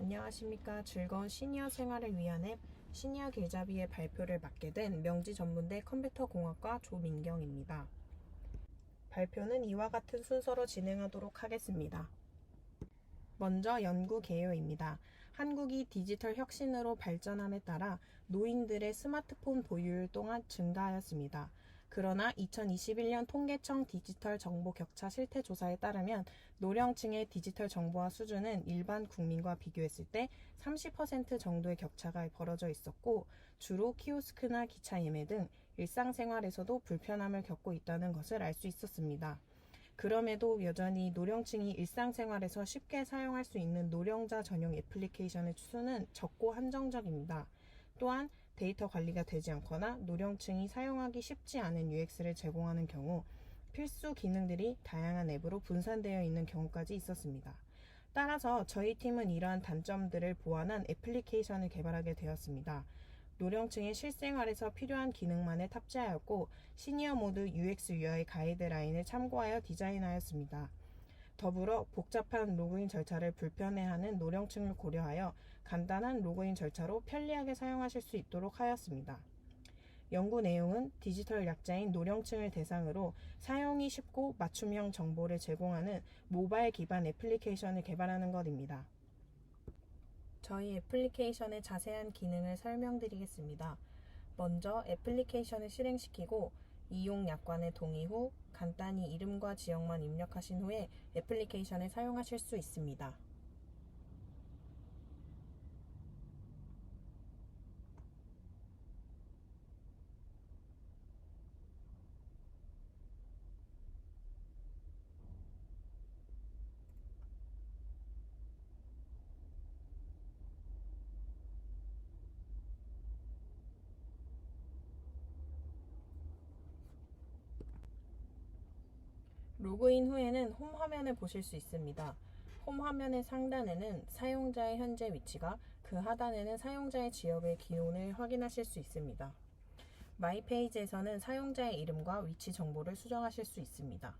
안녕하십니까. 즐거운 시니어 생활을 위한 앱 시니어 길잡이의 발표를 맡게 된 명지 전문대 컴퓨터공학과 조민경입니다. 발표는 이와 같은 순서로 진행하도록 하겠습니다. 먼저 연구 개요입니다. 한국이 디지털 혁신으로 발전함에 따라 노인들의 스마트폰 보유율 또한 증가하였습니다. 그러나 2021년 통계청 디지털 정보 격차 실태 조사에 따르면 노령층의 디지털 정보화 수준은 일반 국민과 비교했을 때 30% 정도의 격차가 벌어져 있었고 주로 키오스크나 기차 예매 등 일상생활에서도 불편함을 겪고 있다는 것을 알 수 있었습니다. 그럼에도 여전히 노령층이 일상생활에서 쉽게 사용할 수 있는 노령자 전용 애플리케이션의 수는 적고 한정적입니다. 또한 데이터 관리가 되지 않거나 노령층이 사용하기 쉽지 않은 UX를 제공하는 경우 필수 기능들이 다양한 앱으로 분산되어 있는 경우까지 있었습니다. 따라서 저희 팀은 이러한 단점들을 보완한 애플리케이션을 개발하게 되었습니다. 노령층의 실생활에서 필요한 기능만을 탑재하였고 시니어 모드 UX UI 가이드라인을 참고하여 디자인하였습니다. 더불어 복잡한 로그인 절차를 불편해하는 노령층을 고려하여 간단한 로그인 절차로 편리하게 사용하실 수 있도록 하였습니다. 연구 내용은 디지털 약자인 노령층을 대상으로 사용이 쉽고 맞춤형 정보를 제공하는 모바일 기반 애플리케이션을 개발하는 것입니다. 저희 애플리케이션의 자세한 기능을 설명드리겠습니다. 먼저 애플리케이션을 실행시키고 이용 약관의 동의 후 간단히 이름과 지역만 입력하신 후에 애플리케이션을 사용하실 수 있습니다. 로그인 후에는 홈 화면을 보실 수 있습니다. 홈 화면의 상단에는 사용자의 현재 위치가 그 하단에는 사용자의 지역의 기온을 확인하실 수 있습니다. 마이 페이지에서는 사용자의 이름과 위치 정보를 수정하실 수 있습니다.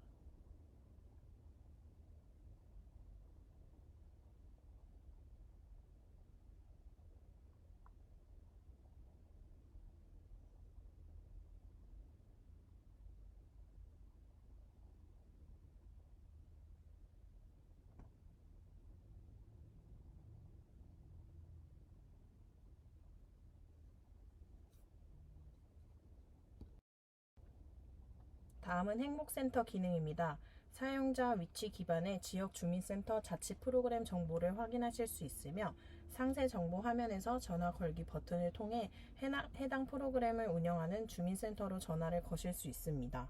다음은 행복센터 기능입니다. 사용자 위치 기반의 지역 주민센터 자치 프로그램 정보를 확인하실 수 있으며 상세 정보 화면에서 전화 걸기 버튼을 통해 해당 프로그램을 운영하는 주민센터로 전화를 거실 수 있습니다.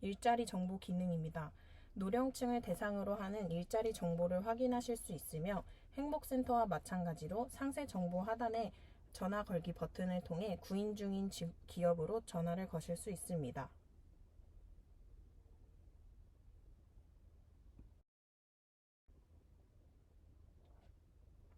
일자리 정보 기능입니다. 노령층을 대상으로 하는 일자리 정보를 확인하실 수 있으며 행복센터와 마찬가지로 상세 정보 하단에 전화 걸기 버튼을 통해 구인 중인 지- 기업으로 전화를 거실 수 있습니다.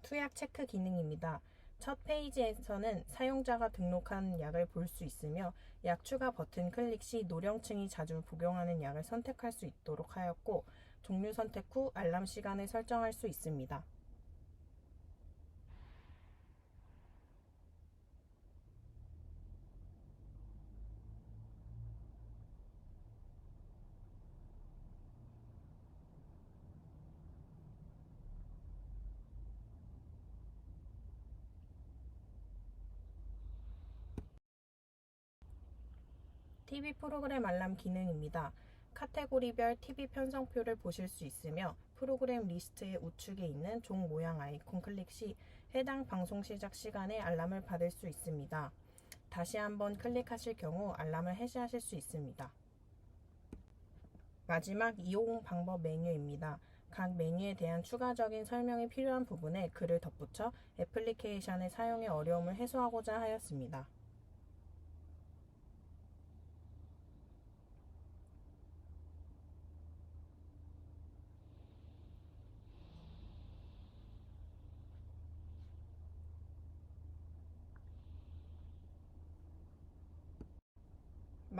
투약 체크 기능입니다. 첫 페이지에서는 사용자가 등록한 약을 볼 수 있으며 약 추가 버튼 클릭 시 노령층이 자주 복용하는 약을 선택할 수 있도록 하였고 종류 선택 후 알람 시간을 설정할 수 있습니다. TV 프로그램 알람 기능입니다. 카테고리별 TV 편성표를 보실 수 있으며 프로그램 리스트의 우측에 있는 종 모양 아이콘 클릭 시 해당 방송 시작 시간에 알람을 받을 수 있습니다. 다시 한번 클릭하실 경우 알람을 해제하실 수 있습니다. 마지막 이용 방법 메뉴입니다. 각 메뉴에 대한 추가적인 설명이 필요한 부분에 글을 덧붙여 애플리케이션의 사용의 어려움을 해소하고자 하였습니다.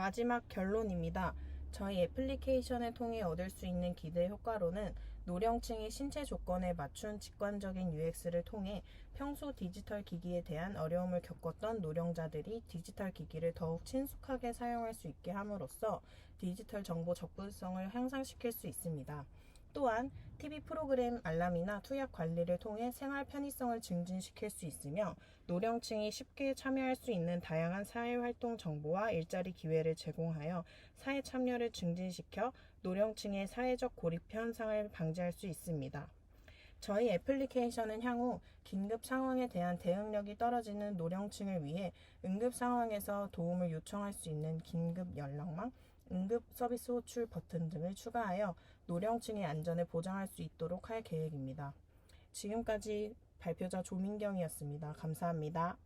마지막 결론입니다. 저희 애플리케이션을 통해 얻을 수 있는 기대 효과로는 노령층의 신체 조건에 맞춘 직관적인 UX를 통해 평소 디지털 기기에 대한 어려움을 겪었던 노령자들이 디지털 기기를 더욱 친숙하게 사용할 수 있게 함으로써 디지털 정보 접근성을 향상시킬 수 있습니다. 또한 TV 프로그램 알람이나 투약 관리를 통해 생활 편의성을 증진시킬 수 있으며 노령층이 쉽게 참여할 수 있는 다양한 사회활동 정보와 일자리 기회를 제공하여 사회 참여를 증진시켜 노령층의 사회적 고립 현상을 방지할 수 있습니다. 저희 애플리케이션은 향후 긴급 상황에 대한 대응력이 떨어지는 노령층을 위해 응급 상황에서 도움을 요청할 수 있는 긴급 연락망, 응급 서비스 호출 버튼 등을 추가하여 노령층의 안전을 보장할 수 있도록 할 계획입니다. 지금까지 발표자 조민경이었습니다. 감사합니다.